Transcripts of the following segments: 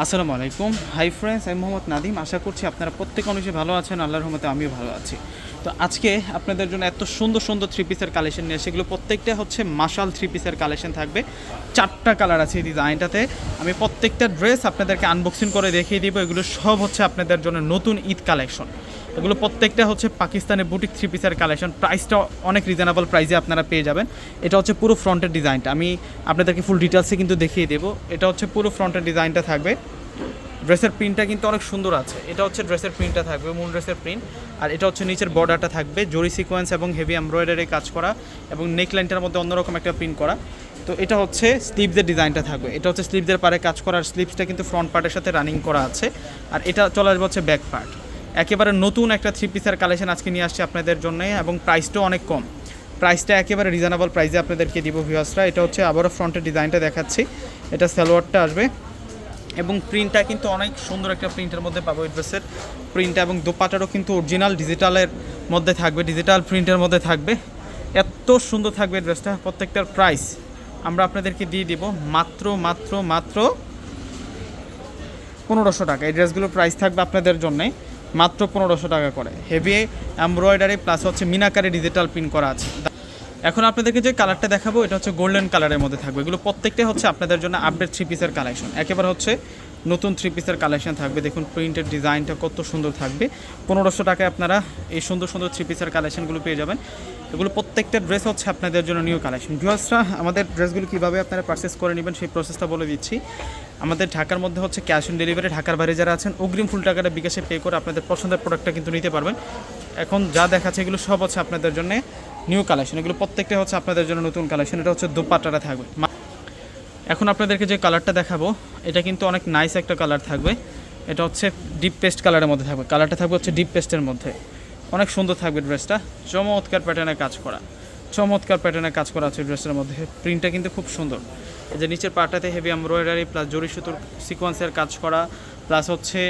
আসসালামু আলাইকুম। Hi friends আমি মোহাম্মদ নাদিম আশা করছি আপনারা প্রত্যেক মানুষই ভালো আছেন, আল্লাহর রহমতে আমিও ভালো আছি। তো আজকে আপনাদের জন্য এত সুন্দর সুন্দর থ্রি পিসের কালেকশন নিয়ে সেগুলো প্রত্যেকটা হচ্ছে মাশাল থ্রি পিসের কালেকশন থাকবে। চারটা কালার আছে এই ডিজাইনটাতে আমি প্রত্যেকটা ড্রেস আপনাদেরকে আনবক্সিং করে দেখিয়ে দিব। এগুলো সব হচ্ছে আপনাদের জন্য নতুন ঈদ কালেকশন এগুলো প্রত্যেকটা হচ্ছে পাকিস্তানের বুটিক থ্রি পিসের কালেকশন প্রাইসটা অনেক রিজনেবল প্রাইসে আপনারা পেয়ে যাবেন। এটা হচ্ছে পুরো ফ্রন্টের ডিজাইনটা আমি আপনাদেরকে ফুল ডিটেলসে কিন্তু দেখিয়ে দেবো। এটা হচ্ছে পুরো ফ্রন্টের ডিজাইনটা থাকবে। ড্রেসের প্রিন্টটা কিন্তু অনেক সুন্দর আছে। এটা হচ্ছে ড্রেসের প্রিন্টটা থাকবে, মূল ড্রেসের প্রিন্ট আর এটা হচ্ছে নিচের বর্ডারটা থাকবে, জরি সিকোয়েন্স এবং হেভি এমব্রয়ডারি কাজ করা এবং নেক লাইনটার মধ্যে অন্যরকম একটা প্রিন্ট করা। তো এটা হচ্ছে স্লিভসের ডিজাইনটা থাকবে। এটা হচ্ছে স্লিভসের পারে কাজ করার স্লিভসটা কিন্তু ফ্রন্ট পার্টের সাথে রানিং করা আছে। আর এটা চলে আসবে হচ্ছে ব্যাক পার্ট একেবারে নতুন একটা থ্রি পিসের কালেকশন আজকে নিয়ে আসছে আপনাদের জন্য এবং প্রাইসটাও অনেক কম। প্রাইসটা একেবারে রিজনেবল প্রাইসে আপনাদেরকে দিব ভিউয়ার্সরা এটা হচ্ছে আবারও ফ্রন্টের ডিজাইনটা দেখাচ্ছি। এটা সালোয়ারটা আসবে। এবং প্রিন্টটা কিন্তু অনেক সুন্দর একটা প্রিন্টের মধ্যে পাবো এই ড্রেসের প্রিন্টটা এবং দোপাটারও কিন্তু অরিজিনাল ডিজিটালের মধ্যে থাকবে ডিজিটাল প্রিন্টের মধ্যে থাকবে। এত সুন্দর থাকবে ড্রেসটা প্রত্যেকটার প্রাইস আমরা আপনাদেরকে দিয়ে দিব মাত্র মাত্র মাত্র পনেরোশো টাকা। এই ড্রেসগুলোর প্রাইস থাকবে আপনাদের জন্যে। মাত্র পনেরোশো টাকা করে। হেভি এমব্রয়ডারি প্লাস হচ্ছে মিনাকারি ডিজিটাল প্রিন্ট করা আছে। এখন আপনাদেরকে যে কালারটা দেখাবো, এটা হচ্ছে গোল্ডেন কালারের মধ্যে থাকবে। এগুলো প্রত্যেকটাই হচ্ছে আপনাদের জন্য আপডেট থ্রি পিসের কালেকশন একেবারে হচ্ছে নতুন থ্রি পিসের কালেকশন থাকবে। দেখুন প্রিন্টের ডিজাইনটা কত সুন্দর থাকবে। পনেরোশো টাকায় আপনারা এই সুন্দর সুন্দর থ্রি পিসের কালেকশনগুলো পেয়ে যাবেন। এগুলো প্রত্যেকটা ড্রেস হচ্ছে আপনাদের জন্য নিউ কালেকশন ভিউয়ার্সরা আমাদের ড্রেসগুলো কীভাবে আপনারা পারচেস করে নেবেন, সেই প্রসেসটা বলে দিচ্ছি। আমাদের ঢাকার মধ্যে হচ্ছে ক্যাশ অন ডেলিভারি ঢাকার বাইরে যারা আছেন, অগ্রিম ফুল টাকাটা বিকাশে পে করে আপনাদের পছন্দের প্রোডাক্টটা কিন্তু নিতে পারবেন। এখন যা দেখাচ্ছে এগুলো সব হচ্ছে আপনাদের জন্য নিউ কালেকশন এগুলো প্রত্যেকটা হচ্ছে আপনাদের জন্য নতুন কালেকশন এটা হচ্ছে দুপাট্টাটা থাকবে। এখন আপনাদেরকে যে কালারটা দেখাবো, এটা কিন্তু অনেক নাইস একটা কালার থাকবে। এটা হচ্ছে ডিপ পেস্ট কালারের মধ্যে থাকবে। কালারটা থাকবে হচ্ছে ডিপ পেস্টের মধ্যে। অনেক সুন্দর থাকবে ড্রেসটা চমৎকার প্যাটার্নে কাজ করা। চমৎকার প্যাটার্নে কাজ করা আছে ড্রেসের মধ্যে। প্রিন্টটা কিন্তু খুব সুন্দর। যে নিচের পাটাতে হেভি এমব্রয়ডারি প্লাস জরি সুতোর সিকোয়েন্সের কাজ করা প্লাস হচ্ছে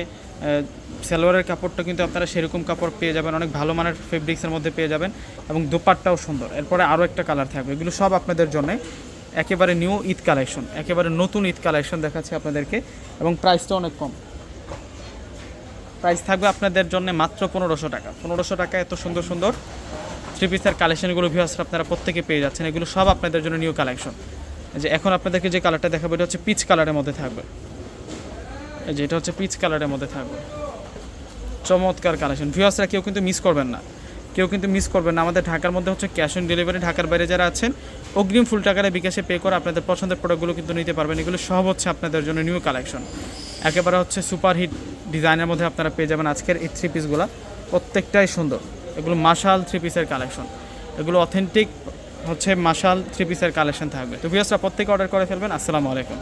সালোয়ারের কাপড়টা কিন্তু আপনারা সেরকম কাপড় পেয়ে যাবেন, অনেক ভালো মানের ফেব্রিক্সের মধ্যে পেয়ে যাবেন এবং দোপাট্টাও সুন্দর। এরপরে আরও একটা কালার থাকবে, এগুলো সব আপনাদের জন্য। একেবারে নিউ ঈদ কালেকশন একেবারে নতুন ঈদ কালেকশন দেখাচ্ছে আপনাদেরকে এবং প্রাইসটা অনেক কম। প্রাইস থাকবে আপনাদের জন্য মাত্র পনেরোশো টাকা। পনেরোশো টাকা এত সুন্দর সুন্দর থ্রি পিসের কালেকশনগুলো ভিউয়ার্স আপনারা প্রত্যেকে পেয়ে যাচ্ছেন। এগুলো সব আপনাদের জন্য নিউ কালেকশন যে এখন আপনাদেরকে যে কালারটা দেখাবো, এটা হচ্ছে পিচ কালারের মধ্যে থাকবে। এই যে এটা হচ্ছে পিচ কালারের মধ্যে থাকবে। চমৎকার কালেকশন ভিউয়ার্সরা কেউ কিন্তু মিস করবেন না। কেউ কিন্তু মিস করবেন না। আমাদের ঢাকার মধ্যে হচ্ছে ক্যাশ অন ডেলিভারি ঢাকার বাইরে যারা আছেন, অগ্রিম ফুল টাকারে বিকাশে পে করে আপনাদের পছন্দের প্রোডাক্টগুলো কিন্তু নিতে পারবেন। এগুলো সব হচ্ছে আপনাদের জন্য নিউ কালেকশন একেবারে হচ্ছে সুপার হিট ডিজাইনের মধ্যে আপনারা পেয়ে যাবেন আজকের এই থ্রি পিসগুলো প্রত্যেকটাই সুন্দর। এগুলো মাশাল থ্রি পিসের কালেকশন এগুলো অথেন্টিক হচ্ছে মাশাল থ্রি পিসের কালেকশন থাকবে। তো ভিউসরা প্রত্যেকে অর্ডার করে ফেলবেন। আসসালামু আলাইকুম।